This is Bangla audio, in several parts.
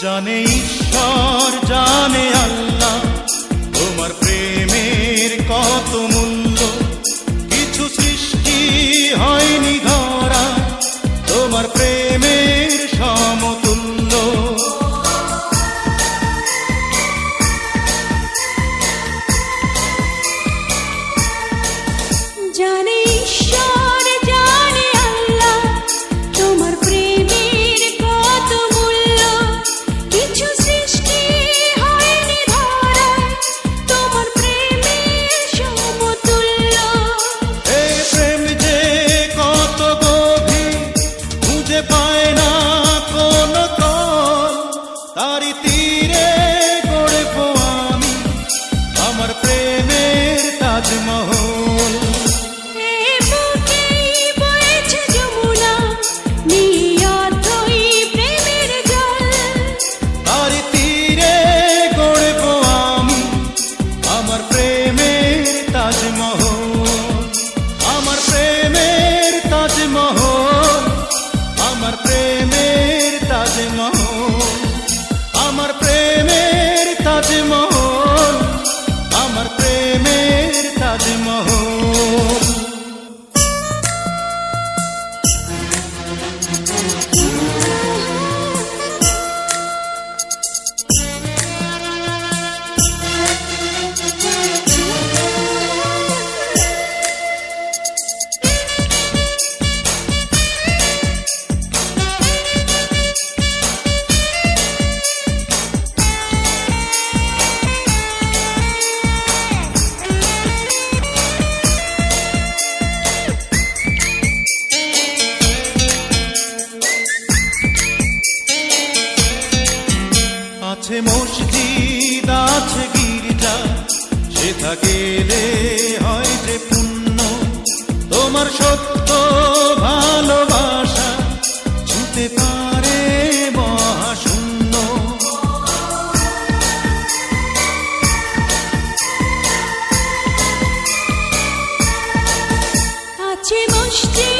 জানে ঈশ্বর জানে আল্লাহ। তোমার প্রেমের কত আছে মসজিদ, আছে গির্জা। সে থাকে হয় যে পুণ্য। তোমার সত্য ভালোবাসা ছুতে পারে মহাশূন্য। আছে মসজিদ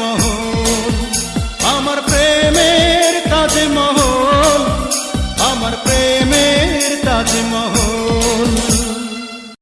মোহন